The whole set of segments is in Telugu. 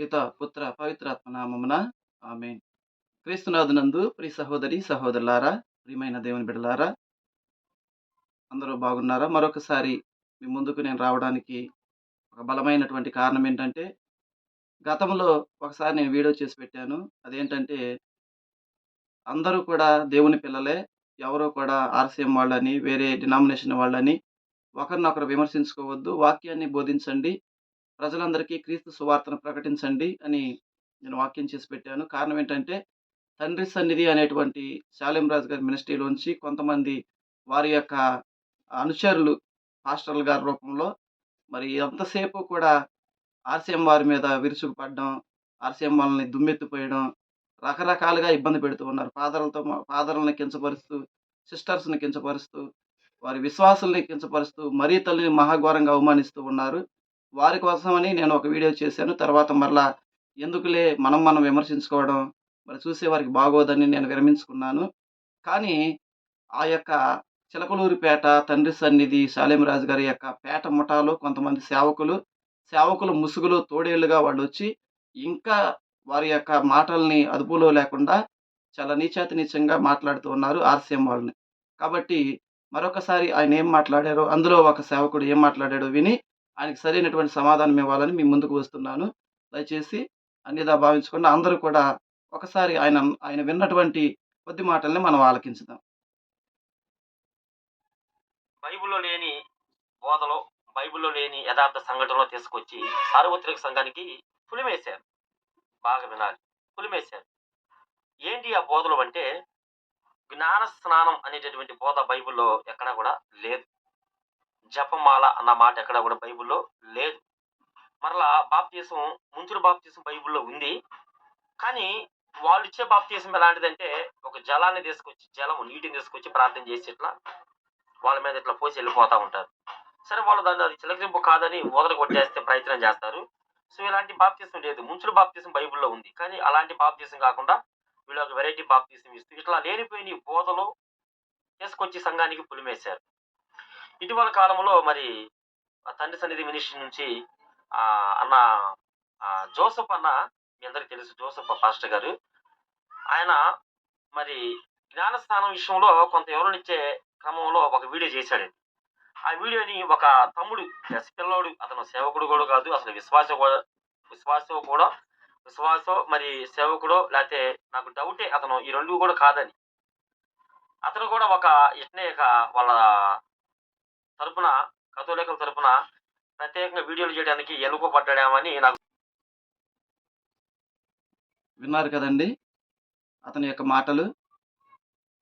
పిత పుత్ర పవిత్రాత్మ నామమున ఆమె క్రీస్తునాథునందు ప్రియ సహోదరి సహోదరులారా ప్రియమైన దేవుని బిడ్డలారా అందరూ బాగున్నారా? మరొకసారి మీ ముందుకు నేను రావడానికి ఒక బలమైనటువంటి కారణం ఏంటంటే గతంలో ఒకసారి నేను వీడియో చేసి పెట్టాను. అదేంటంటే అందరూ కూడా దేవుని పిల్లలే ఎవరో కూడా ఆర్సీఎం వాళ్ళని వేరే డినామినేషన్ వాళ్ళని ఒకరినొకరు విమర్శించుకోవద్దు వాక్యాన్ని బోధించండి ప్రజలందరికీ క్రీస్తు సువార్తను ప్రకటించండి అని నేను వాక్యం చేసి పెట్టాను. కారణం ఏంటంటే తండ్రి సన్నిధి అనేటువంటి శాలెం రాజు గారి మినిస్ట్రీలోంచి కొంతమంది వారి యొక్క అనుచరులు పాస్టర్ల గారి రూపంలో మరి ఎంతసేపు కూడా ఆర్సీఎం వారి మీద విరుచుకుపడడం ఆర్సీఎం వాళ్ళని దుమ్మెత్తిపోయడం రకరకాలుగా ఇబ్బంది పెడుతూ ఉన్నారు. ఫాదర్లతో ఫాదర్లని కించపరుస్తూ సిస్టర్స్ని కించపరుస్తూ వారి విశ్వాసుల్ని కించపరుస్తూ మరీ తల్లిని మహాఘోరంగా అవమానిస్తూ ఉన్నారు. వారి కోసమని నేను ఒక వీడియో చేశాను. తర్వాత మరలా ఎందుకులే మనం మనం విమర్శించుకోవడం మరి చూసేవారికి బాగోదని నేను విరమించుకున్నాను. కానీ ఆ యొక్క చిలకలూరిపేట తండ్రి సన్నిధి శాలేమరాజు గారి యొక్క పేట ముఠాలో కొంతమంది సేవకులు సేవకుల ముసుగులో తోడేళ్ళుగా వాళ్ళు వచ్చి ఇంకా వారి యొక్క మాటల్ని అదుపులో లేకుండా చాలా నీచాతి నీచంగా మాట్లాడుతూ ఉన్నారు ఆర్సీఎం వాళ్ళని. కాబట్టి మరొకసారి ఆయన ఏం మాట్లాడారో అందులో ఒక సేవకుడు ఏం మాట్లాడాడో విని ఆయనకి సరైనటువంటి సమాధానం ఇవ్వాలని మీ ముందుకు వస్తున్నాను. దయచేసి అన్నిదా భావించకుండా అందరూ కూడా ఒకసారి ఆయన ఆయన విన్నటువంటి కొద్ది మాటల్ని మనం ఆలకించుదాం. బైబిల్లో లేని బోధలో బైబిల్లో లేని యథార్థ సంఘటనలో తీసుకొచ్చి సార్వత్రిక సంఘానికి పులిమేశారు. బాగా వినాలి. పులిమేశారు. ఏంటి ఆ బోధలు అంటే జ్ఞాన స్నానం అనేటటువంటి బోధ బైబిల్లో ఎక్కడా కూడా లేదు. జపమాల అన్న మాట ఎక్కడ కూడా బైబిల్లో లేదు. మరలా బాప్తీసం ముంచుడు బాప్తీసం బైబిల్లో ఉంది. కానీ వాళ్ళు ఇచ్చే బాప్తీసం ఎలాంటిదంటే ఒక జలాన్ని తీసుకొచ్చి జలము నీటిని తీసుకొచ్చి ప్రార్థన చేసి ఇట్లా వాళ్ళ మీద ఇట్లా పోసి వెళ్ళిపోతా ఉంటారు. సరే వాళ్ళు దాన్ని అది చిలకరింపు కాదని ఊదర కొట్టేస్తే ప్రయత్నం చేస్తారు. సో ఇలాంటి బాప్తీసం లేదు. ముంచుడు బాప్తీసం బైబిల్లో ఉంది. కానీ అలాంటి బాప్తీసం కాకుండా వీళ్ళు ఒక వెరైటీ బాప్తీసం ఇస్తూ ఇట్లా లేనిపోయిన ఈ బోధలు తీసుకొచ్చి సంఘానికి పులిమేశారు. ఇటీవల కాలంలో మరి తండ్రి సన్నిధి మినిస్ట్రీ నుంచి ఆ అన్న జోసఫ్ అన్న మీ అందరికి తెలుసు జోసఫ్ పాస్టర్ గారు ఆయన మరి జ్ఞానస్థానం విషయంలో కొంత వివరణిచ్చే క్రమంలో ఒక వీడియో చేశాడు. ఆ వీడియోని ఒక తమ్ముడు ఎస్ పిల్లోడు అతను సేవకుడు కూడా కాదు అసలు విశ్వాస కూడా విశ్వాసం కూడా విశ్వాసం మరి సేవకుడో లేకపోతే నాకు డౌటే అతను ఈ రెండు కూడా కాదని. అతను కూడా ఒక ఇట్నే వాళ్ళ తరపున కథోలికల తరపున ప్రత్యేకంగా వీడియోలు చేయడానికి ఎలుకపడ్డామని నాకు విన్నారు కదండి అతని యొక్క మాటలు.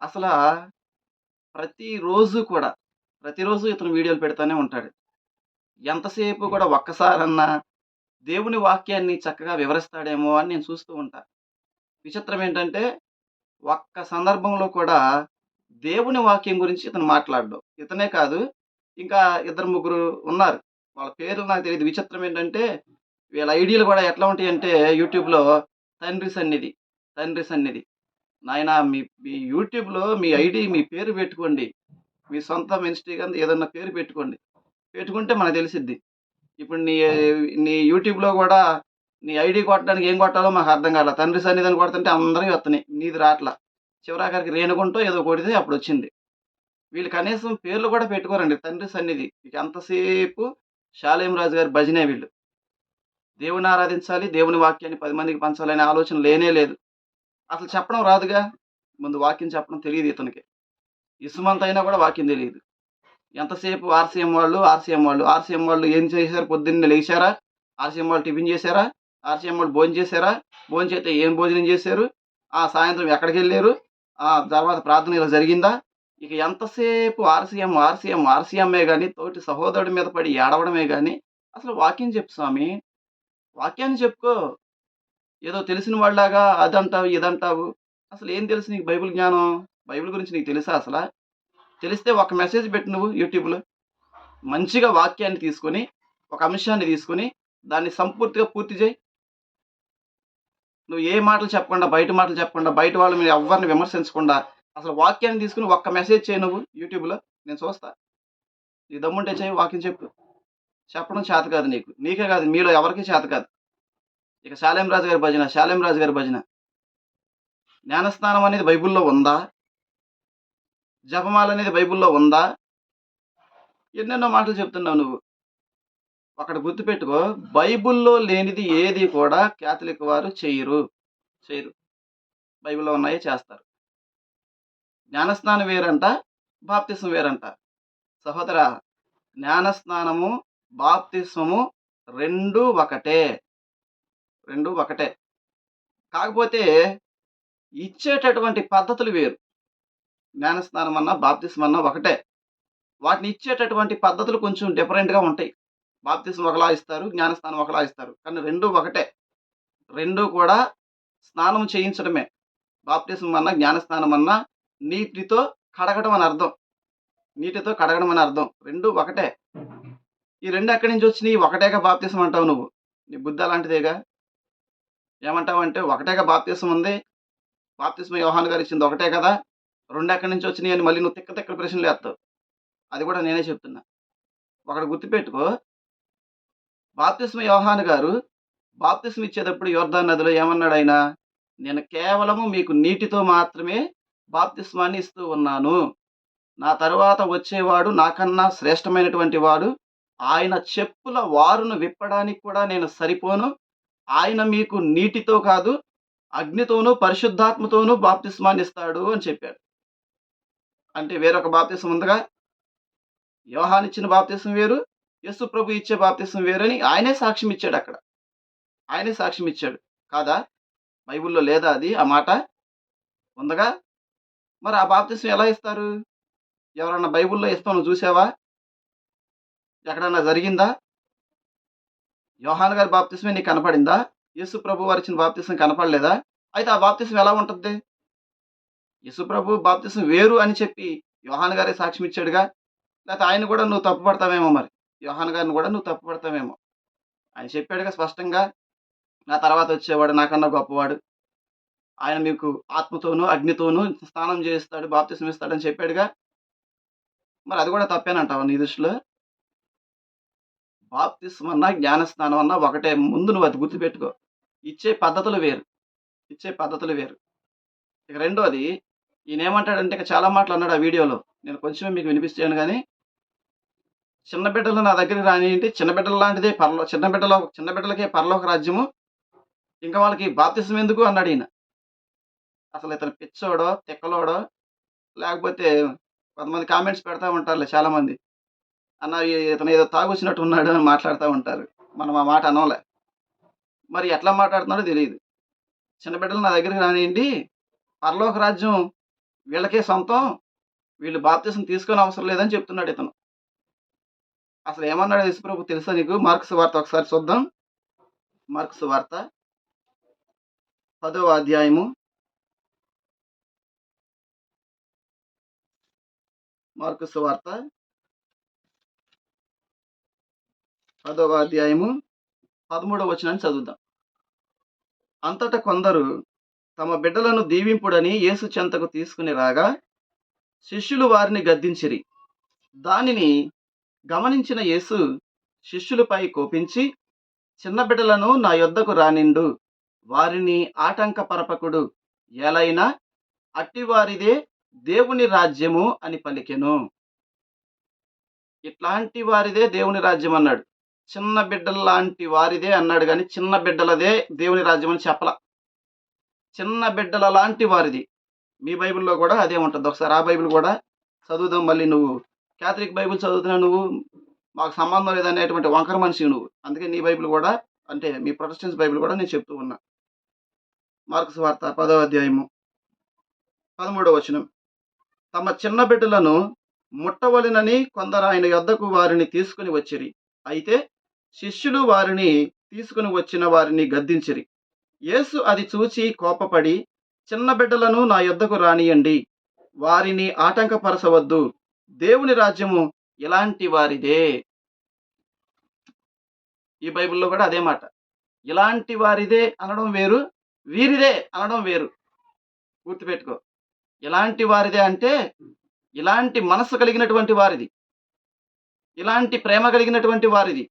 అసలు ప్రతిరోజు కూడా ప్రతిరోజు ఇతను వీడియోలు పెడతానే ఉంటాడు. ఎంతసేపు కూడా ఒక్కసారన్నా దేవుని వాక్యాన్ని చక్కగా వివరిస్తాడేమో అని నేను చూస్తూ ఉంటా. విచిత్రం ఏంటంటే ఒక్క సందర్భంలో కూడా దేవుని వాక్యం గురించి ఇతను మాట్లాడడం. ఇతనే కాదు ఇంకా ఇద్దరు ముగ్గురు ఉన్నారు. వాళ్ళ పేర్లు నాకు తెలియదు విచిత్రం ఏంటంటే వీళ్ళ ఐడియాలు కూడా ఎట్లా ఉంటాయి అంటే యూట్యూబ్లో తండ్రి సన్నిధి తండ్రి సన్నిధి. నాయన మీ మీ యూట్యూబ్లో మీ ఐడి మీ పేరు పెట్టుకోండి. మీ సొంత మినిస్ట్రీ కానీ ఏదన్నా పేరు పెట్టుకోండి. పెట్టుకుంటే మనకు తెలిసిద్ది. ఇప్పుడు నీ నీ యూట్యూబ్లో కూడా నీ ఐడి కొట్టడానికి ఏం కొట్టాలో మాకు అర్థం కాల. తండ్రి సన్నిధిని కొడుతుంటే అందరికీ వస్తున్నాయి. నీది రాట్లా. చివరాఖరికి రేణుకుంటూ ఏదో కొడితే అప్పుడు వచ్చింది. వీళ్ళు కనీసం పేర్లు కూడా పెట్టుకోరండి. తండ్రి సన్నిధి. ఎంతసేపు శాలేం రాజు గారి భజనే వీళ్ళు. దేవుని ఆరాధించాలి దేవుని వాక్యాన్ని పది మందికి పంచాలనే ఆలోచన లేనే లేదు. అసలు చెప్పడం రాదుగా? ముందు వాక్యం చెప్పడం తెలియదు ఇతనికి. ఇసుమంత అయినా కూడా వాక్యం తెలియదు. ఎంతసేపు ఆర్సీఎం వాళ్ళు ఆర్సీఎం వాళ్ళు ఆర్సీఎం వాళ్ళు ఏం చేశారు? పొద్దున్నే లేచారా? ఆర్సీఎం వాళ్ళు టిఫిన్ చేశారా? ఆర్సీఎం వాళ్ళు భోజనం చేశారా? భోజనం చేస్తే ఏం భోజనం చేశారు? ఆ సాయంత్రం ఎక్కడికి వెళ్ళారు? ఆ తర్వాత ప్రార్థన ఇలా జరిగిందా? ఇక ఎంతసేపు ఆర్సీఎం ఆర్సీఎం ఆర్సీఎంఏ కానీ తోటి సహోదరుడి మీద పడి ఏడవడమే కానీ అసలు వాక్యం చెప్పు స్వామి. వాక్యాన్ని చెప్పుకో. ఏదో తెలిసిన వాళ్ళలాగా అదంటావు ఇదంటావు. అసలు ఏం తెలుసు నీకు బైబిల్ జ్ఞానం? బైబిల్ గురించి నీకు తెలుసా అసలు? తెలిస్తే ఒక మెసేజ్ పెట్టు నువ్వు యూట్యూబ్లో. మంచిగా వాక్యాన్ని తీసుకొని ఒక అంశాన్ని తీసుకొని దాన్ని సంపూర్తిగా పూర్తి చేయి. నువ్వు ఏ మాటలు చెప్పకుండా బయట మాటలు చెప్పకుండా బయట వాళ్ళు మీరు ఎవరిని విమర్శించకుండా అసలు వాక్యాన్ని తీసుకుని ఒక్క మెసేజ్ చేయి నువ్వు యూట్యూబ్లో నేను చూస్తా. నీ దమ్ముంటే చేయి వాక్యం చెప్పు. చెప్పడం చేత కాదు నీకు. నీకే కాదు మీలో ఎవరికీ చేత కాదు. ఇక శాలేం రాజు గారి భజన శాలేం రాజు గారి భజన. జ్ఞానస్నానం అనేది బైబిల్లో ఉందా? జపమాల అనేది బైబిల్లో ఉందా? ఎన్నెన్నో మాటలు చెప్తున్నావు నువ్వు. అక్కడ గుర్తుపెట్టుకో బైబిల్లో లేనిది ఏది కూడా క్యాథలిక్ వారు చేయరు. చేయరు. బైబిల్లో ఉన్నాయే చేస్తారు. జ్ఞానస్నానం వేరంట బాప్తిసం వేరంట. సహోదర జ్ఞానస్నానము బాప్తిస్మము రెండు ఒకటే. రెండు ఒకటే. కాకపోతే ఇచ్చేటటువంటి పద్ధతులు వేరు. జ్ఞానస్నానం అన్నా బాప్తిసం అన్నా ఒకటే. వాటిని ఇచ్చేటటువంటి పద్ధతులు కొంచెం డిఫరెంట్గా ఉంటాయి. బాప్తిసం ఒకలా ఇస్తారు జ్ఞానస్నానం ఒకలా ఇస్తారు. కానీ రెండు ఒకటే. రెండు కూడా స్నానం చేయించడమే. బాప్తిసం అన్నా జ్ఞానస్నానం అన్నా నీటితో కడగడం అని అర్థం. నీటితో కడగడం అని అర్థం. రెండు ఒకటే. ఈ రెండు ఎక్కడి నుంచి వచ్చినాయి? ఒకటేగా బాప్తీసం అంటావు నువ్వు. నీ బుద్ధి అలాంటిదేగా? ఏమంటావు అంటే ఒకటేగా బాప్తీసం ఉంది. బాప్తీసం యోహాన్ గారు ఇచ్చింది ఒకటే కదా? రెండు ఎక్కడి నుంచి వచ్చినాయి అని మళ్ళీ నువ్వు తిక్క తిక్క ప్రశ్నలు వేస్తావు. అది కూడా నేనే చెప్తున్నా. ఒకటి గుర్తుపెట్టుకో. బాప్తిస్మ యోహాన్ గారు బాప్తిస్మ ఇచ్చేటప్పుడు యోర్దాన్ నదిలో ఏమన్నాడు ఆయన? నేను కేవలము మీకు నీటితో మాత్రమే బాప్తిస్మాన్ని ఇస్తూ ఉన్నాను. నా తరువాత వచ్చేవాడు నాకన్నా శ్రేష్టమైనటువంటి వాడు. ఆయన చెప్పుల వారును విప్పడానికి కూడా నేను సరిపోను. ఆయన మీకు నీటితో కాదు అగ్నితోనూ పరిశుద్ధాత్మతోనూ బాప్తిస్మాన్ని ఇస్తాడు అని చెప్పాడు. అంటే వేరొక బాప్తిసం ఉందిగా? యోహాన్ ఇచ్చిన బాప్తిసం వేరు యస్సు ప్రభు ఇచ్చే బాప్తిసం వేరని ఆయనే సాక్ష్యం ఇచ్చాడు అక్కడ. ఆయనే సాక్ష్యం ఇచ్చాడు. కాదా? బైబిల్లో లేదా అది? ఆ మాట ఉందగా? మరి ఆ బాప్తిసం ఎలా ఇస్తారు? ఎవరన్నా బైబిల్లో ఇస్తాం చూసావా? ఎక్కడన్నా జరిగిందా? యోహాన్ గారి బాప్తిసమే నీకు కనపడిందా? యేసు ప్రభు వారిచ్చిన బాప్తిసం కనపడలేదా? అయితే ఆ బాప్తిసం ఎలా ఉంటుంది? యేసు ప్రభు బాప్తిసం వేరు అని చెప్పి యోహాన్ గారే సాక్ష్యం ఇచ్చాడుగా? లేకపోతే ఆయన కూడా నువ్వు తప్పుపడతావేమో మరి? యోహాన్ గారిని కూడా నువ్వు తప్పుపడతావేమో ఆయన చెప్పాడుగా స్పష్టంగా నా తర్వాత వచ్చేవాడు నాకన్నా గొప్పవాడు ఆయన మీకు ఆత్మతోనూ అగ్నితోనూ స్నానం చేస్తాడు బాప్తిసం ఇస్తాడని చెప్పాడుగా. మరి అది కూడా తప్పేనంటావా నీ దృష్టిలో? బాప్తిసం అన్నా జ్ఞానస్నానం అన్నా ఒకటే. ముందు నువ్వు అది గుర్తుపెట్టుకో. ఇచ్చే పద్ధతులు వేరు. ఇచ్చే పద్ధతులు వేరు. ఇక రెండోది ఈయన ఏమంటాడంటే ఇక చాలా మాటలు అన్నాడు ఆ వీడియోలో. నేను కొంచెమే మీకు వినిపిస్తాను కానీ చిన్న బిడ్డలు నా దగ్గరికి రానియండి చిన్న బిడ్డల లాంటిదే పర్లో చిన్న బిడ్డలో చిన్న బిడ్డలకే పరలోక రాజ్యము. ఇంకా వాళ్ళకి బాప్తిసం ఎందుకు? అన్నాడు ఈయన. అసలు ఇతను పిచ్చోడో తిక్కలోడో లేకపోతే కొంతమంది కామెంట్స్ పెడతా ఉంటారులే చాలామంది. అన్న ఇతను ఏదో తాగొచ్చినట్టు ఉన్నాడు అని మాట్లాడుతూ ఉంటారు. మనం ఆ మాట అనలే. మరి ఎట్లా మాట్లాడుతున్నాడో తెలియదు చిన్న బిడ్డలు నా దగ్గరికి రానియండి. పరలోక రాజ్యం వీళ్ళకే సొంతం. వీళ్ళు బాప్తీసం తీసుకొని అవసరం లేదని చెప్తున్నాడు ఇతను. అసలు ఏమన్నాడు యశుప్రభు తెలుసా నీకు? మార్క్స్ వార్త ఒకసారి చూద్దాం. మార్క్స్ వార్త పదవ అధ్యాయము మార్కు సువార్త పదవ అధ్యాయము పదమూడవ వచనాన్ని చదువుదాం. అంతటా కొందరు తమ బిడ్డలను దీవింపుడని యేసు చెంతకు తీసుకుని రాగా శిష్యులు వారిని గద్దించిరి. దానిని గమనించిన యేసు శిష్యులపై కోపించి చిన్న బిడ్డలను నా యొద్దకు రానిండు. వారిని ఆటంకపరపకుడు. ఎలైనా అట్టివారిదే దేవుని రాజ్యము అని పలికెను. ఇట్లాంటి వారిదే దేవుని రాజ్యం అన్నాడు. చిన్న బిడ్డల లాంటి వారిదే అన్నాడు కానీ చిన్న బిడ్డలదే దేవుని రాజ్యం అని చెప్పల. చిన్న బిడ్డల లాంటి వారిది. మీ బైబిల్లో కూడా అదే ఉంటుంది. ఒకసారి ఆ బైబిల్ కూడా చదువుదాం మళ్ళీ నువ్వు. క్యాథలిక్ బైబిల్ చదువుతున్నావు నువ్వు మాకు సంబంధం లేదనేటువంటి వంకర మనిషి నువ్వు. అందుకే నీ బైబిల్ కూడా అంటే మీ ప్రొటెస్టెన్స్ బైబిల్ కూడా నేను చెప్తూ ఉన్నా. మార్క్స్ వార్త పదో అధ్యాయము పదమూడవ వచనం. తమ చిన్న బిడ్డలను ముట్టవలెనని కొందరు ఆయన యొద్దకు వారిని తీసుకుని వచ్చిరి. అయితే శిష్యులు వారిని తీసుకుని వచ్చిన వారిని గద్దించిరి. యేసు అది చూచి కోపపడి చిన్న బిడ్డలను నా యొద్దకు రానియండి. వారిని ఆటంకపరచవద్దు. దేవుని రాజ్యము ఇలాంటి వారిదే. ఈ బైబిల్లో కూడా అదే మాట. ఇలాంటి వారిదే అనడం వేరు వీరిదే అనడం వేరు. గుర్తుపెట్టుకో. ఎలాంటి వారిదే అంటే ఇలాంటి మనస్సు కలిగినటువంటి వారిది ఇలాంటి ప్రేమ కలిగినటువంటి వారిది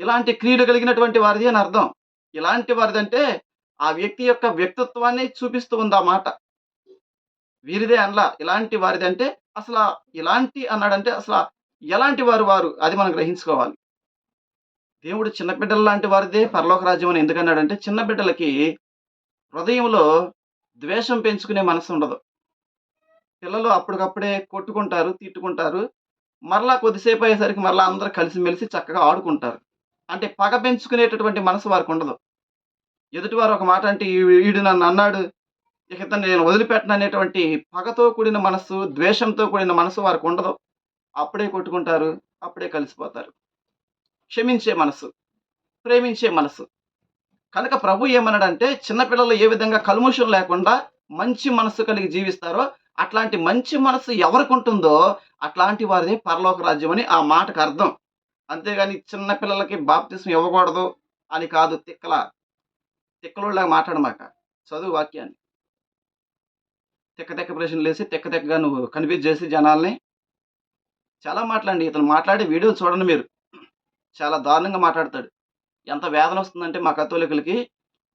ఇలాంటి క్రియలు కలిగినటువంటి వారిది అని అర్థం ఇలాంటి వారిదంటే, ఆ వ్యక్తి యొక్క వ్యక్తిత్వాన్ని చూపిస్తూ ఉంది ఆ మాట. వీరిదే అనలా. ఇలాంటి వారిదంటే అసలు ఇలాంటి అన్నాడంటే అసలు ఎలాంటి వారు వారు అది మనం గ్రహించుకోవాలి. దేవుడు చిన్నబిడ్డల లాంటి వారిదే పరలోక రాజ్యం అని ఎందుకన్నాడంటే, చిన్న బిడ్డలకి హృదయంలో ద్వేషం పెంచుకునే మనసు ఉండదు. పిల్లలు అప్పటికప్పుడే కొట్టుకుంటారు, తిట్టుకుంటారు. మరలా కొద్దిసేపు అయ్యేసరికి మరలా అందరూ కలిసిమెలిసి చక్కగా ఆడుకుంటారు. అంటే పగ పెంచుకునేటటువంటి మనసు వారికి ఉండదు ఎదుటివారు ఒక మాట అంటే వీడు నన్ను అన్నాడు. ఇక ఇతను నేను వదిలిపెట్టను అనేటువంటి పగతో కూడిన మనసు ద్వేషంతో కూడిన మనసు వారికి ఉండదు అప్పుడే కొట్టుకుంటారు. అప్పుడే కలిసిపోతారు. క్షమించే మనసు, ప్రేమించే మనసు. కనుక ప్రభు ఏమన్నాడంటే, చిన్నపిల్లలు ఏ విధంగా కల్మషం లేకుండా మంచి మనస్సు కలిగి జీవిస్తారో, అట్లాంటి మంచి మనస్సు ఎవరికుంటుందో అట్లాంటి వారిని పరలోక రాజ్యం అని ఆ మాటకు అర్థం. అంతేగాని చిన్న పిల్లలకి బాప్తిసం ఇవ్వకూడదు అని కాదు తిక్కల. తిక్కలోడిలాగా మాట్లాడమాక. చదువు వాక్యాన్ని. తిక్క తిక్క ప్రశ్నలేసి తిక్క తిక్కగా నువ్వు కన్‌ఫ్యూజ్ చేసి జనాల్ని. చాలా మాట్లాడండి ఇతను మాట్లాడే వీడియోలు చూడండి మీరు. చాలా దారుణంగా మాట్లాడతాడు. ఎంత వేదనొస్తుందంటే మా కతోలికులకి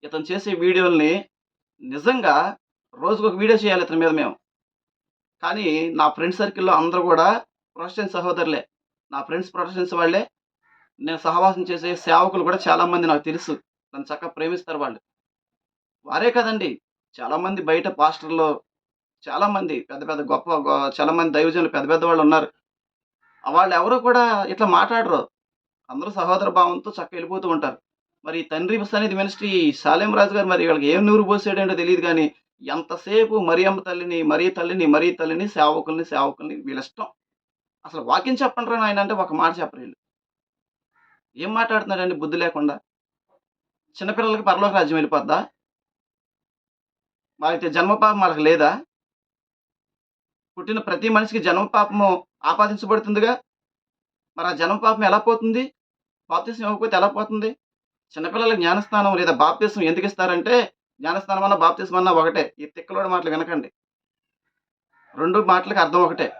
ఇతను చేసే వీడియోల్ని నిజంగా రోజుకొక వీడియో చేయాలి ఇతని మీద మేము. కానీ నా ఫ్రెండ్ సర్కిల్‌లో అందరూ కూడా ప్రొటెస్టెంట్ సహోదరులే. నా ఫ్రెండ్స్ ప్రొటెస్టెంట్స్ వాళ్ళే. నేను సహవాసం చేసే సేవకులు కూడా చాలామంది నాకు తెలుసు. నన్ను చక్కగా ప్రేమిస్తారు వాళ్ళు. వారే కదండీ! చాలామంది బయట పాస్టర్‌లు చాలామంది పెద్ద పెద్ద గొప్ప గొ చాలామంది దైవజనులు పెద్ద పెద్ద వాళ్ళు ఉన్నారు వాళ్ళు ఎవరు కూడా ఇట్లా మాట్లాడరు. అందరూ సహోదర భావంతో చక్క వెళ్ళిపోతూ ఉంటారు. మరి ఈ తండ్రి సన్నిధి మినిస్ట్రీ సాలేం రాజు గారు మరి వీళ్ళకి ఏం నూరు పోసాడేంటో తెలియదు కానీ ఎంతసేపు మరియమ్మ తల్లిని, మరీ తల్లిని, మరీ తల్లిని, సేవకుల్ని, సేవకుల్ని వీళ్ళిష్టం. అసలు వాక్యం చెప్పండ్రా నాయన అంటే ఒక మాట చెప్పరీళ్ళు. ఏం మాట్లాడుతున్నాడండి బుద్ధి లేకుండా? చిన్నపిల్లలకి పరలోక రాజ్యం వెళ్ళిపోద్దా? మరైతే జన్మ పాపం వాళ్ళకి లేదా? పుట్టిన ప్రతి మనిషికి జన్మ పాపము ఆపాదించబడుతుందిగా? మరి ఆ జన్మ పాపం ఎలా పోతుంది? బాప్తిసం ఇవ్వకపోతే ఎలా పోతుంది? చిన్నపిల్లలకు జ్ఞానస్నానం లేదా బాప్తిసం ఎందుకిస్తారంటే, జ్ఞానస్నానం అన్న బాప్తిసం అన్నా ఒకటే. ఈ తిక్కలోడి మాటలు వినకండి. రెండు మాటలకు అర్థం ఒకటే.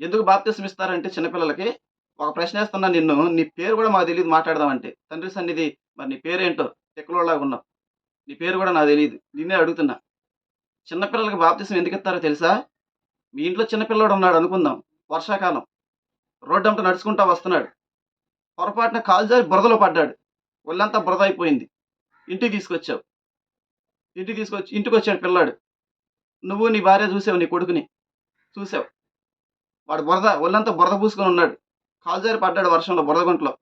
ఎందుకు బాప్తిసం ఇస్తారంటే చిన్నపిల్లలకి ఒక ఒక ప్రశ్నేస్తున్నా నిన్ను, నీ పేరు కూడా మాకు తెలియదు మాట్లాడదామంటే. తండ్రి సన్నిధి మరి నీ పేరేంటో? తిక్కలోడిలాగా ఉన్నావు. నీ పేరు కూడా నాకు తెలియదు నిన్నే అడుగుతున్నా. చిన్నపిల్లలకి బాప్తీసం ఎందుకు ఇస్తారో తెలుసా? మీ ఇంట్లో చిన్న పిల్లోడు ఉన్నాడు అనుకుందాం. వర్షాకాలం. రోడ్డంట నడుచుకుంటా వస్తున్నాడు. పొరపాటున కాలు జారి బురదలో పడ్డాడు. ఒళ్ళంతా బురద అయిపోయింది. ఇంటికి తీసుకొచ్చావు. ఇంటికి తీసుకొచ్చి ఇంటికొచ్చాడు పిల్లాడు. నువ్వు నీ భార్య చూసావు నీ కొడుకుని. చూసావు. వాడు బురద ఒళ్ళంతా బురద పూసుకొని ఉన్నాడు. కాలు జారి పడ్డాడు వర్షంలో బురద గుంటలో.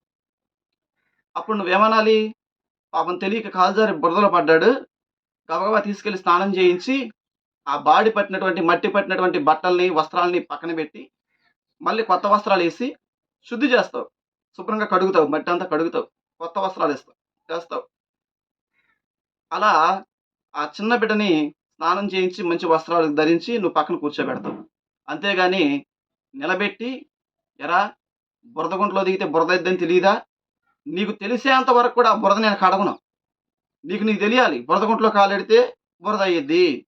అప్పుడు నువ్వేమనాలి? పాపం తెలియక కాలుజారి బురదలో పడ్డాడు. గబగబా తీసుకెళ్ళి స్నానం చేయించి, ఆ బాడీ పట్టినటువంటి మట్టి పట్టినటువంటి బట్టల్ని, వస్త్రాలని పక్కన పెట్టి, మళ్ళీ కొత్త వస్త్రాలు వేసి శుద్ధి చేస్తావు. శుభ్రంగా కడుగుతావు. మట్టి అంతా కడుగుతావు. కొత్త వస్త్రాలు ఇస్తావు చేస్తావు. అలా ఆ చిన్న బిడ్డని స్నానం చేయించి, మంచి వస్త్రాలు ధరించి నువ్వు పక్కన కూర్చోబెడతావు. అంతేగాని నిలబెట్టి, ఎరా బురద గుంటలో దిగితే బురదయిద్దని తెలియదా నీకు తెలిసేంత వరకు కూడా ఆ బురద నేను కడగను. నీకు నీకు తెలియాలి. బురద గుంటలో కాలెడితే బురద అయ్యిద్ది.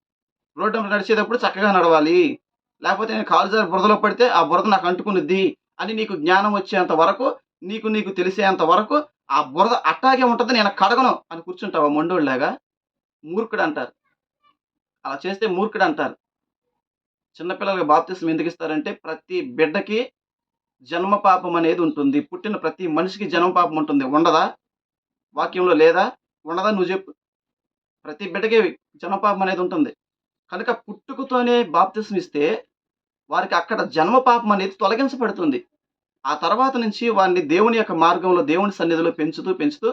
రోడ్డు నడిచేటప్పుడు చక్కగా నడవాలి. లేకపోతే నేను కాలు జారి బురదలో పడితే ఆ బురద నాకు అంటుకునిద్ది" అని నీకు జ్ఞానం వచ్చేంత వరకు, నీకు నీకు తెలిసేంత వరకు ఆ బురద అట్టాగే ఉంటుంది నేను కడగను అని కూర్చుంటావా మూర్ఖుడు అంటారు అలా చేస్తే మూర్ఖుడు అంటారు చిన్నపిల్లలకి బాప్తిసం ఎందుకిస్తారంటే, ప్రతి బిడ్డకి జన్మ పాపం అనేది ఉంటుంది. పుట్టిన ప్రతి మనిషికి జన్మ పాపం ఉంటుంది. ఉండదా? వాక్యంలో లేదా? ఉండదా నువ్వు చెప్పు. ప్రతి బిడ్డకి జన్మ పాపం అనేది ఉంటుంది. కనుక పుట్టుకతోనే బాప్తిసం ఇస్తే, వారికి అక్కడ జన్మ పాపం అనేది తొలగించబడుతుంది. ఆ తర్వాత నుంచి వారిని దేవుని యొక్క మార్గంలో, దేవుని సన్నిధిలో పెంచుతూ, పెంచుతూ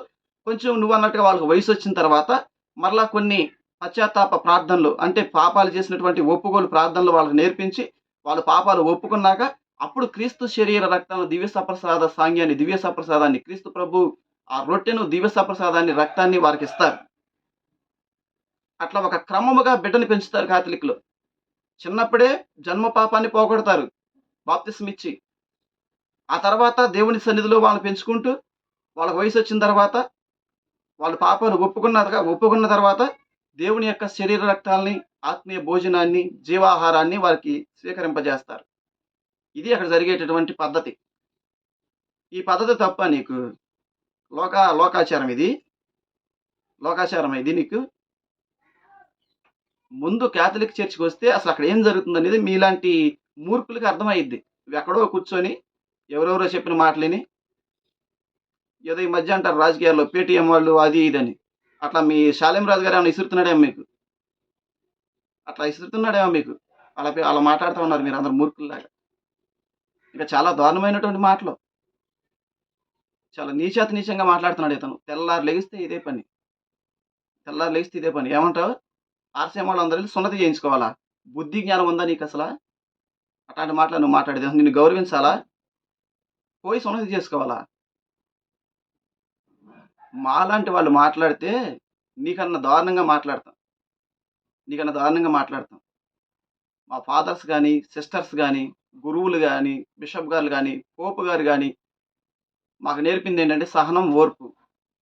కొంచెం నువ్వు అన్నట్టుగా వాళ్ళకి వయసు వచ్చిన తర్వాత, మరలా కొన్ని పశ్చాత్తాప ప్రార్థనలు అంటే పాపాలు చేసినటువంటి ఒప్పుకోలు ప్రార్థనలు వాళ్ళకి నేర్పించి, వాళ్ళు పాపాలు ఒప్పుకున్నాక, అప్పుడు క్రీస్తు శరీర రక్తాలను దివ్య సప్రసాద సాంగ్యాన్ని, దివ్య సప్రసాదాన్ని క్రీస్తు ప్రభు ఆ రొట్టెను, దివ్య సప్రసాదాన్ని, రక్తాన్ని వారికి ఇస్తారు అట్లా ఒక క్రమముగా బిడ్డని పెంచుతారు కాథలిక్‌లు. చిన్నప్పుడే జన్మ పాపాన్ని పోగొడతారు. బాప్తిస్మిచ్చి ఆ తర్వాత దేవుని సన్నిధిలో వాళ్ళని పెంచుకుంటూ, వాళ్ళకి వయసొచ్చిన తర్వాత, వాళ్ళ పాపాలు ఒప్పుకున్నగా ఒప్పుకున్న తర్వాత, దేవుని యొక్క శరీర రక్తాల్ని, ఆత్మీయ భోజనాన్ని, జీవాహారాన్ని వారికి స్వీకరింపజేస్తారు. ఇది అక్కడ జరిగేటటువంటి పద్ధతి. ఈ పద్ధతి తప్ప నీకు? లోక లోకాచారం ఇది. లోకాచారం ఇది నీకు ముందు క్యాథలిక్ చర్చ్కి వస్తే అసలు అక్కడ ఏం జరుగుతుంది అనేది మీలాంటి మూర్ఖులకి అర్థమైద్ది ఎక్కడో కూర్చొని ఎవరెవరో చెప్పిన మాటలని? ఏదో ఈ మధ్య అంటారు రాజకీయాల్లో పేటీఎం వాళ్ళు అది ఇదని అట్లా మీ శాలిం రాజు గారు ఏమైనా ఇసురుతున్నాడేమో మీకు? అట్లా ఇసురుతున్నాడేమో మీకు? అలా అలా మాట్లాడుతూ ఉన్నారు మీరు అందరు మూర్ఖుల్లాగా. ఇంకా చాలా దారుణమైనటువంటి మాటలు. చాలా నీచాత నీచంగా మాట్లాడుతున్నాడు ఇతను. తెల్లారు లెగిస్తే ఇదే పని. తెల్లారు లెగిస్తే ఇదే పని. ఏమంటావు? ఆర్సీఎం వాళ్ళు అందరూ వెళ్ళి సున్నతి చేయించుకోవాలా? బుద్ధి జ్ఞానం ఉందా నీకు అసలు అట్లాంటి మాటలు నువ్వు మాట్లాడేది నిన్ను గౌరవించాలా? పోయి సున్నతి చేసుకోవాలా? మాలాంటి వాళ్ళు మాట్లాడితే నీకన్నా దారుణంగా మాట్లాడతాం. నీకన్నా దారుణంగా మాట్లాడతాం. మా ఫాదర్స్ కానీ సిస్టర్స్ కానీ గురువులు కానీ బిషప్ గారు కానీ పోపు గారు కానీ మాకు నేర్పింది ఏంటంటే సహనం ఓర్పు.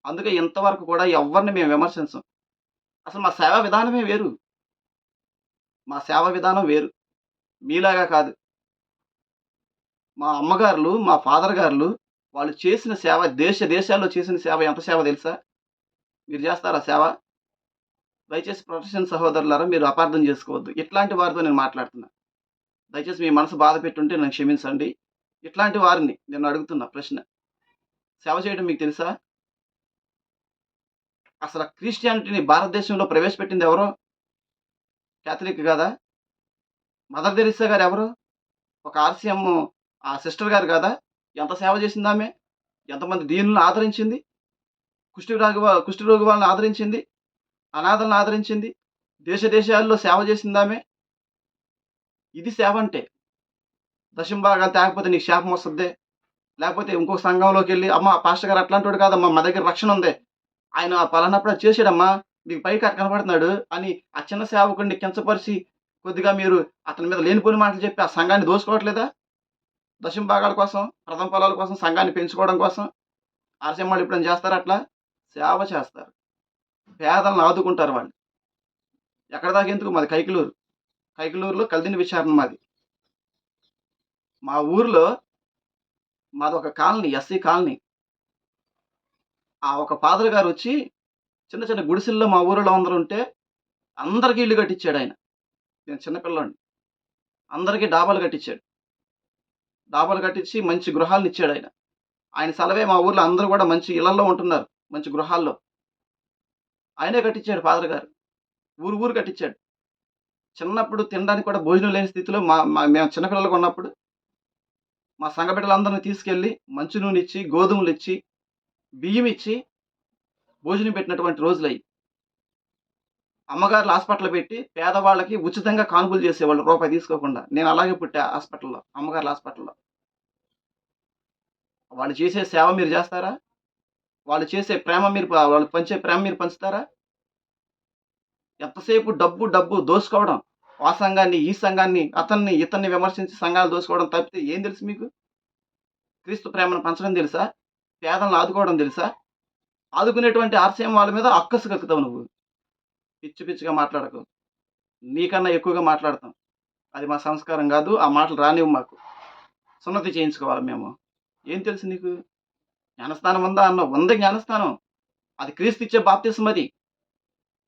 అందుకే ఇంతవరకు కూడా ఎవరిని మేము విమర్శించం. అసలు మా సేవా విధానమే వేరు. మా సేవా విధానం వేరు. మీలాగా కాదు. మా అమ్మగారులు మా ఫాదర్ గారులు వాళ్ళు చేసిన సేవ దేశ దేశాల్లో చేసిన సేవ ఎంత సేవ తెలుసా? మీరు చేస్తారా సేవ? దయచేసి ప్రొఫెషన్ సహోదరులారా మీరు అపార్థం చేసుకోవద్దు. ఇట్లాంటి వారితో నేను మాట్లాడుతున్నా. దయచేసి మీ మనసు బాధ పెట్టుంటే నన్ను క్షమించండి. ఇట్లాంటి వారిని నేను అడుగుతున్నా ప్రశ్న. సేవ చేయడం మీకు తెలుసా? అసలు క్రిస్టియానిటీని భారతదేశంలో ప్రవేశపెట్టింది ఎవరో? క్యాథలిక్ కాదా? మదర్ తెరిసా గారు ఎవరు? ఒక ఆర్సీఎం ఆ సిస్టర్ గారు కదా? ఎంత సేవ చేసింది ఆమె? ఎంతమంది దీనులను ఆదరించింది? కుష్టి రోగి కుష్టి రోగి వాళ్ళని ఆదరించింది? అనాథలను ఆదరించింది? దేశ దేశాల్లో సేవ చేసిందామే ఇది సేవ అంటే దశంభాగాలు తేకపోతే నీకు శాపం వస్తుంది. లేకపోతే ఇంకో సంఘంలోకి వెళ్ళి అమ్మ పాస్టర్ గారు అట్లాంటి వాడు కాదమ్మా మా దగ్గర రక్షణ ఉంది. ఆయన పలానప్పుడు చేశాడమ్మా మీకు పైకి అక్కడ కనపడుతున్నాడు అని ఆ చిన్న సేవకుడిని కించపరిచి కొద్దిగా మీరు అతని మీద లేనిపోని మాటలు చెప్పి ఆ సంఘాన్ని దోసుకోవట్లేదా దశమ భాగాల కోసం ప్రథమ ఫలాల కోసం సంఘాన్ని పెంచుకోవడం కోసం ఆర్సీఎం వాళ్ళు ఇప్పుడు చేస్తారు అట్లా? సేవ చేస్తారు. పేదలను ఆదుకుంటారు వాళ్ళు. ఎక్కడ దాకా ఎందుకు మాది? కైకలూరు. కైకలూరులో కల్దిని విచారణ మాది. మా ఊర్లో మాది ఒక కాలనీ ఎస్సీ కాలనీ. ఆ ఒక ఫాదర్ గారు వచ్చి చిన్న చిన్న గుడిసెల్లో మా ఊరిలో అందరూ ఉంటే అందరికీ ఇల్లు కట్టించాడు ఆయన. నేను చిన్నపిల్లండి అందరికీ డాబాలు కట్టించాడు. డాబాలు కట్టించి మంచి గృహాలను ఇచ్చాడు ఆయన. ఆయన సెలవే మా ఊర్లో అందరూ కూడా మంచి ఇళ్ళలో ఉంటున్నారు మంచి గృహాల్లో. ఆయనే కట్టించాడు ఫాదర్ గారు. ఊరు ఊరు కట్టించాడు. చిన్నప్పుడు తినడానికి కూడా భోజనం లేని స్థితిలో మా మేము చిన్నపిల్లలుగా ఉన్నప్పుడు మా సంఘ బిడ్డలందరినీ తీసుకెళ్ళి మంచి నూనె ఇచ్చి గోధుమలు ఇచ్చి బియ్యం ఇచ్చి భోజనం పెట్టినటువంటి రోజులు అయ్యి. అమ్మగారులు హాస్పిటల్ పెట్టి పేదవాళ్ళకి ఉచితంగా కానుకలు చేసేవాళ్ళు రూపాయి తీసుకోకుండా. నేను అలాగే పుట్టా హాస్పిటల్లో అమ్మగారుల హాస్పిటల్లో. వాళ్ళు చేసే సేవ మీరు చేస్తారా? వాళ్ళు చేసే ప్రేమ మీరు వాళ్ళు పంచే ప్రేమ మీరు పంచుతారా? ఎంతసేపు డబ్బు డబ్బు దోసుకోవడం ఆ సంఘాన్ని ఈ సంఘాన్ని అతన్ని ఇతన్ని విమర్శించి సంఘాలు దోసుకోవడం తప్పితే ఏం తెలుసు మీకు? క్రీస్తు ప్రేమను పంచడం తెలుసా? పేదలను ఆదుకోవడం తెలుసా? ఆదుకునేటువంటి ఆశయం వాళ్ళ మీద అక్కసు కక్కుతావు నువ్వు. పిచ్చి పిచ్చిగా మాట్లాడకు. నీకన్నా ఎక్కువగా మాట్లాడతాం. అది మా సంస్కారం కాదు ఆ మాటలు రానివ్వు మాకు. సున్నతి చేయించుకోవాలి మేము. ఏం తెలుసు నీకు? జ్ఞానస్థానం ఉందా అన్న ఉంది జ్ఞానస్థానం అది క్రీస్తు ఇచ్చే బాప్తిసం అది.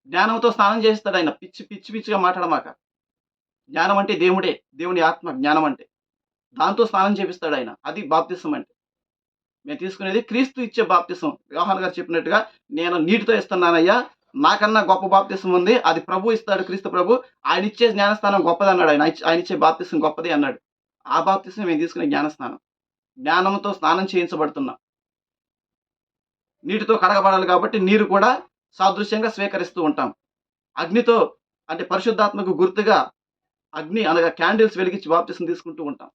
జ్ఞానంతో స్నానం చేస్తాడు ఆయన. పిచ్చి పిచ్చి పిచ్చిగా మాట్లాడమాక. జ్ఞానం అంటే దేవుడే. దేవుని ఆత్మ జ్ఞానం అంటే. దాంతో స్నానం చేపిస్తాడు ఆయన. అది బాప్తిసం అంటే. మేము తీసుకునేది క్రీస్తు ఇచ్చే బాప్తిసం వ్యవహాన్ గారు చెప్పినట్టుగా నేను నీటితో ఇస్తున్నానయ్యా నాకన్నా గొప్ప బాప్తిసం ఉంది. అది ప్రభు ఇస్తాడు క్రీస్తు ప్రభు. ఆయన ఇచ్చే జ్ఞానస్థానం గొప్పది అన్నాడు ఆయన. ఆయన ఇచ్చే బాప్తిసం గొప్పది అన్నాడు. ఆ బాప్తిసం మేము తీసుకునే జ్ఞానస్నానం జ్ఞానంతో స్నానం చేయించబడుతున్నాం. నీటితో కడగబడాలి కాబట్టి నీరు కూడా సాదృశ్యంగా స్వీకరిస్తూ ఉంటాం. అగ్నితో అంటే పరిశుద్ధాత్మకు గుర్తుగా అగ్ని అనగా క్యాండిల్స్ వెలిగించి బాప్తిసం తీసుకుంటూ ఉంటాం.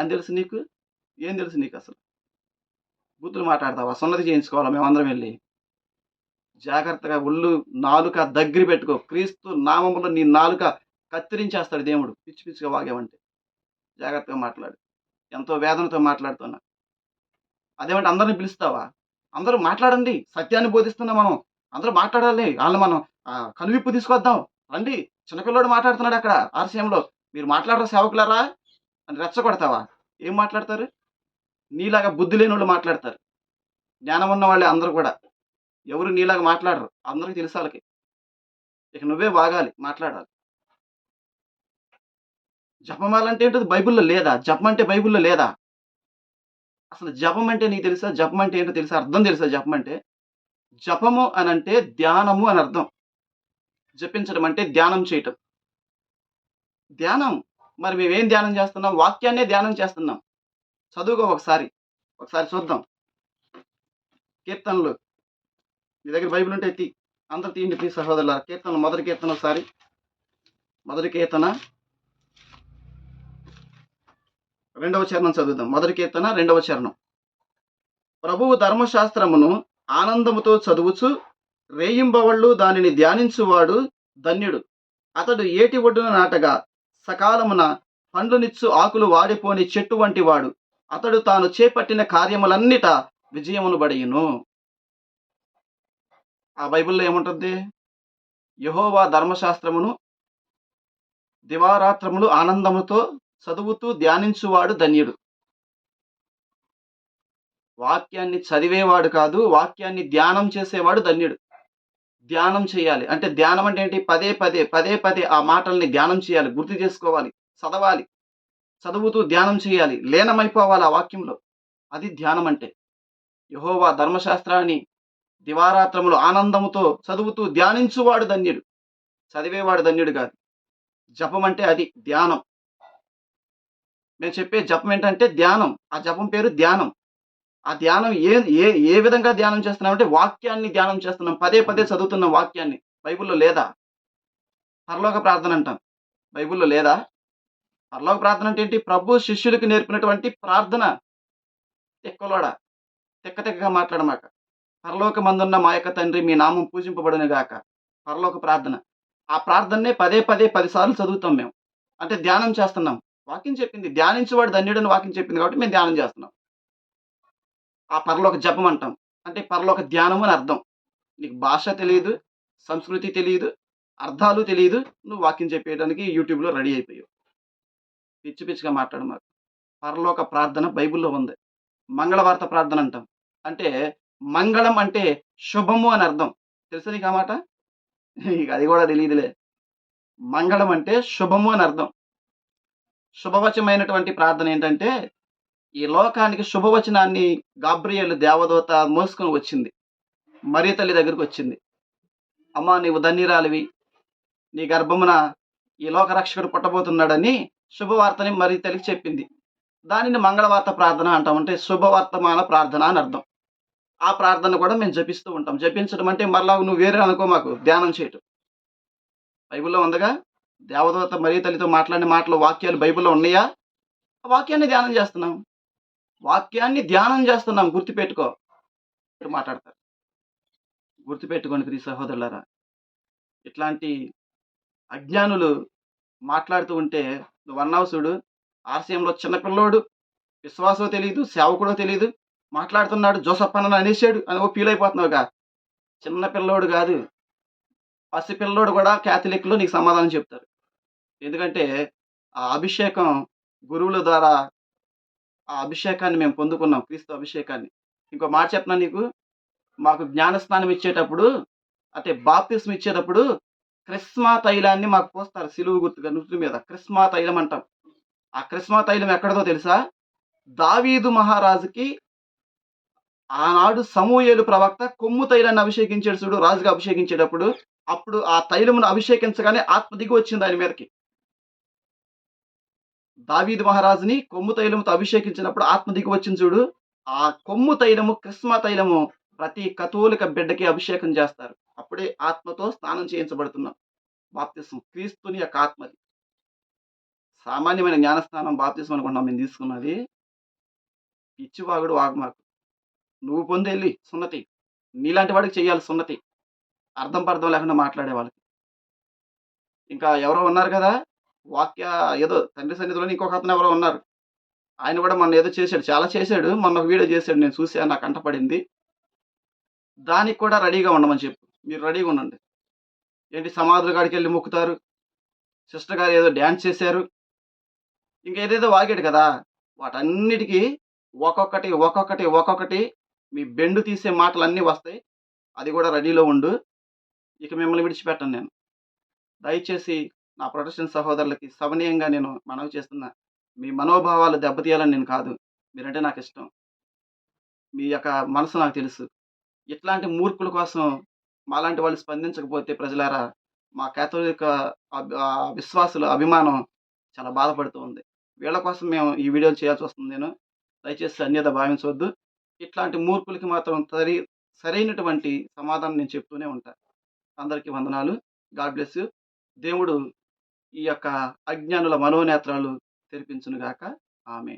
ఏం తెలుసు నీకు? ఏం తెలుసు నీకు అసలు? బూతులు మాట్లాడతావా? సున్నతి చేయించుకోవాలా? మేమందరం వెళ్ళి? జాగ్రత్తగా ఒళ్ళు నాలుక దగ్గర పెట్టుకో. క్రీస్తు నామంలో నీ నాలుక కత్తిరించేస్తాడు దేవుడు. పిచ్చి పిచ్చిగా వాగేవంటే. జాగ్రత్తగా మాట్లాడు. ఎంతో వేదనతో మాట్లాడుతున్నా. అదేమంటే అందరిని పిలుస్తావా? అందరూ మాట్లాడండి. సత్యాన్ని బోధిస్తున్నాం మనం. అందరూ మాట్లాడాలి. వాళ్ళు మనం కనువిప్పు తీసుకొద్దాం. రండి. చిన్నపిల్లోడు మాట్లాడుతున్నాడు అక్కడ ఆర్సీఎంలో. మీరు మాట్లాడరా సేవకులారా? అని రెచ్చగొడతావా? ఏం మాట్లాడతారు? నీలాగా బుద్ధి లేని వాళ్ళు మాట్లాడతారు. జ్ఞానం ఉన్న వాళ్ళే అందరూ కూడా. ఎవరు నీలాగా మాట్లాడరు. అందరికీ తెలుసు వాళ్ళకి. ఇక నువ్వే బాగాలి మాట్లాడాలి. జపమాల అంటే ఏంటో బైబిల్లో లేదా? జపం అంటే బైబిల్లో లేదా? అసలు జపం అంటే నీకు తెలుసా? జపం అంటే ఏంటో తెలుసా? అర్థం తెలుసా జపం అంటే? జపము అని అంటే ధ్యానము అని అర్థం. జపించడం అంటే ధ్యానం చేయటం. ధ్యానం. మరి మేమేం ధ్యానం చేస్తున్నాం? వాక్యాన్నే ధ్యానం చేస్తున్నాం. చదువుకో ఒకసారి. ఒకసారి చూద్దాం. కీర్తనలు. మీ దగ్గర బైబిల్ ఉంటే తీ. అందరు తీయండి ప్లీజ్ సహోదరుల కీర్తన మొదటి కీర్తన ఒకసారి. మొదటి కీర్తన. రెండవ చరణం చదువుదాం. మొదటి కీర్తన రెండవ చరణం. ప్రభువు ధర్మశాస్త్రమును ఆనందముతో చదువుచు రేయింబవళ్ళు దానిని ధ్యానించువాడు ధన్యుడు. అతడు ఏటి ఒడ్డున నాటగా సకాలమున పండ్లునిచ్చు ఆకులు వాడిపోని చెట్టు వంటి వాడు. అతడు తాను చేపట్టిన కార్యములన్నిట విజయమును బడియును. ఆ బైబిల్లో ఏముంటుంది? యహోవా ధర్మశాస్త్రమును దివారాత్రములు ఆనందముతో చదువుతూ ధ్యానించువాడు ధన్యుడు. వాక్యాన్ని చదివేవాడు కాదు వాక్యాన్ని ధ్యానం చేసేవాడు ధన్యుడు. ధ్యానం చేయాలి. అంటే ధ్యానం అంటే ఏంటి? పదే పదే పదే పదే ఆ మాటల్ని ధ్యానం చేయాలి గుర్తు చేసుకోవాలి చదవాలి. చదువుతూ ధ్యానం చేయాలి. లీనమైపోవాలి ఆ వాక్యంలో. అది ధ్యానం అంటే. యహోవా ధర్మశాస్త్రాన్ని దివారాత్రములు ఆనందముతో చదువుతూ ధ్యానించువాడు ధన్యుడు. చదివేవాడు ధన్యుడు కాదు. జపం అంటే అది ధ్యానం. నేను చెప్పే జపం ఏంటంటే ధ్యానం. ఆ జపం పేరు ధ్యానం. ఆ ధ్యానం ఏ ఏ ఏ విధంగా ధ్యానం చేస్తున్నాం అంటే వాక్యాన్ని ధ్యానం చేస్తున్నాం. పదే పదే చదువుతున్న వాక్యాన్ని. బైబిల్లో లేదా? పరలోక ప్రార్థన అంటాం. బైబిల్లో లేదా? పరలోక ప్రార్థన అంటే ఏంటి? ప్రభు శిష్యులకు నేర్పినటువంటి ప్రార్థన. తిక్కలోడ. తిక్క తిక్కగా మాట్లాడమాక. పరలోక మందున్న మా యొక్క తండ్రి మీ నామం పూజింపబడును గాక పరలోక ప్రార్థన. ఆ ప్రార్థననే పదే పదే పదిసార్లు చదువుతాం మేము. అంటే ధ్యానం చేస్తున్నాం. వాక్యం చెప్పింది. ధ్యానించేవాడు ధన్యుడని వాక్యం చెప్పింది కాబట్టి మేము ధ్యానం చేస్తున్నాం. ఆ పరలోక జపం అంటాం. అంటే పరలోక ధ్యానం అని అర్థం. నీకు భాష తెలియదు సంస్కృతి తెలియదు అర్థాలు తెలియదు. నువ్వు వాక్యం చెప్పేయడానికి యూట్యూబ్లో రెడీ అయిపోయావు. పిచ్చి పిచ్చిగా మాట్లాడు మాకు పరలోక ప్రార్థన బైబిల్లో ఉంది. మంగళవార్త ప్రార్థన అంటాం. అంటే మంగళం అంటే శుభము అని అర్థం. తెలుసు నీకు ఆ మాట? అది కూడా తెలియదులే మంగళం అంటే శుభము అని అర్థం. శుభవచమైనటువంటి ప్రార్థన ఏంటంటే ఈ లోకానికి శుభవచనాన్ని గాబ్రియలు దేవదూత మోసుకొని వచ్చింది. మరీ తల్లి దగ్గరికి వచ్చింది. అమ్మా నీవు ధన్యరాలివి. నీ గర్భమున ఈ లోక రక్షకుడు పుట్టబోతున్నాడని శుభవార్తని మరీ తల్లికి చెప్పింది. దానిని మంగళవార్త ప్రార్థన అంటాం. అంటే శుభవర్తమాన ప్రార్థన అని అర్థం. ఆ ప్రార్థన కూడా మేము జపిస్తూ ఉంటాం. జపించడం అంటే మరలా నువ్వు వేరే అనుకో మాకు ధ్యానం చేయటం. బైబిల్లో ఉందగా దేవదూత మరీ తల్లితో మాట్లాడిన మాటలు వాక్యాలు బైబిల్లో ఉన్నాయా? ఆ వాక్యాన్ని ధ్యానం చేస్తున్నాం. వాక్యాన్ని ధ్యానం చేస్తున్నాం. గుర్తుపెట్టుకో. మాట్లాడతారు. గుర్తుపెట్టుకోండి ప్రియ సహోదరులారా. ఇట్లాంటి అజ్ఞానులు మాట్లాడుతూ ఉంటే నువ్వు అన్నావు చూడు ఆశయంలో చిన్నపిల్లోడు విశ్వాసం తెలియదు సేవకుడో తెలియదు మాట్లాడుతున్నాడు జోసఫ్ అన్న అనేసాడు. అని ఓ ఫీల్ అయిపోతున్నావుగా చిన్న పిల్లోడు కాదు. పసి పిల్లోడు కూడా క్యాథలిక్లో నీకు సమాధానం చెప్తారు ఎందుకంటే ఆ అభిషేకం గురువుల ద్వారా ఆ అభిషేకాన్ని మేము పొందుకున్నాం క్రీస్తు అభిషేకాన్ని. ఇంకో మాట చెప్పినా నీకు. మాకు జ్ఞానస్నానం ఇచ్చేటప్పుడు అంటే బాప్తిస్మ ఇచ్చేటప్పుడు క్రిస్మా తైలాన్ని మాకు పోస్తారు సిలువు గుర్తుగా నృత్యం మీద. క్రిస్మా తైలం అంటాం. ఆ క్రిస్మా తైలం ఎక్కడదో తెలుసా? దావీదు మహారాజుకి ఆనాడు సమూహేలు ప్రవక్త కొమ్ము తైలాన్ని అభిషేకించాడు చూడు రాజుగా అభిషేకించేటప్పుడు అప్పుడు ఆ తైలమును అభిషేకించగానే ఆత్మ దిగి వచ్చింది ఆయన మీదకి. దావీద్ మహారాజుని కొమ్ము తైలముతో అభిషేకించినప్పుడు ఆత్మ దిగి వచ్చింది చూడు ఆ కొమ్ము తైలము కృష్ణ తైలము ప్రతి కథోలిక బిడ్డకి అభిషేకం చేస్తారు. అప్పుడే ఆత్మతో స్నానం చేయించబడుతున్నాం. బాప్తిసం క్రీస్తుని యొక్క ఆత్మది సామాన్యమైన జ్ఞానస్నానం బాప్తిసం అనుకుంటున్నాం మేము తీసుకున్నది. పిచ్చివాగుడు వాగమాకు నువ్వు పొందెళ్ళి సున్నతి. నీలాంటి వాడికి చెయ్యాలి సున్నతి. అర్థం పర్థం లేకుండా మాట్లాడే వాళ్ళకి. ఇంకా ఎవరో ఉన్నారు కదా వాక్య ఏదో తండ్రి సన్నిధిలో ఇంకొక అతను ఎవరో ఉన్నారు. ఆయన కూడా మొన్న ఏదో చేశాడు చాలా చేశాడు. మొన్న ఒక వీడియో చేశాడు నేను చూసా నాకు కంటపడింది దానికి కూడా రెడీగా ఉండమని చెప్పు. మీరు రెడీగా ఉండండి. ఏంటి సమాధుల కాడికి వెళ్ళి మొక్కుతారు? సిస్టర్ గారు ఏదో డ్యాన్స్ చేశారు. ఇంకేదేదో వాగాడు కదా వాటన్నిటికీ ఒక్కొక్కటి ఒక్కొక్కటి ఒక్కొక్కటి మీ బెండు తీసే మాటలు అన్నీ వస్తాయి. అది కూడా రెడీలో ఉండు. ఇక మిమ్మల్ని విడిచిపెట్టను నేను. దయచేసి నా ప్రొటెస్టెంట్ సహోదరులకి సవనీయంగా నేను మనవి చేస్తున్నా మీ మనోభావాలు దెబ్బతీయాలని నేను కాదు. మీరంటే నాకు ఇష్టం. మీ యొక్క మనసు నాకు తెలుసు. ఇట్లాంటి మూర్ఖుల కోసం మాలాంటి వాళ్ళు స్పందించకపోతే ప్రజలారా మా కేథలిక్ విశ్వాసుల అభిమానం చాలా బాధపడుతూ ఉంది. వీళ్ళ కోసం మేము ఈ వీడియోలు చేయాల్సి వస్తుంది నేను. దయచేసి అన్యత భావించవద్దు. ఇట్లాంటి మూర్ఖులకి మాత్రం సరి సరైనటువంటి సమాధానం నేను చెప్తూనే ఉంటాను అందరికీ వందనాలు. గాడ్ బ్లెస్ దేవుడు ఈ యొక్క అజ్ఞానుల మనోనేత్రాలు తెరిపించునుగాక. ఆమె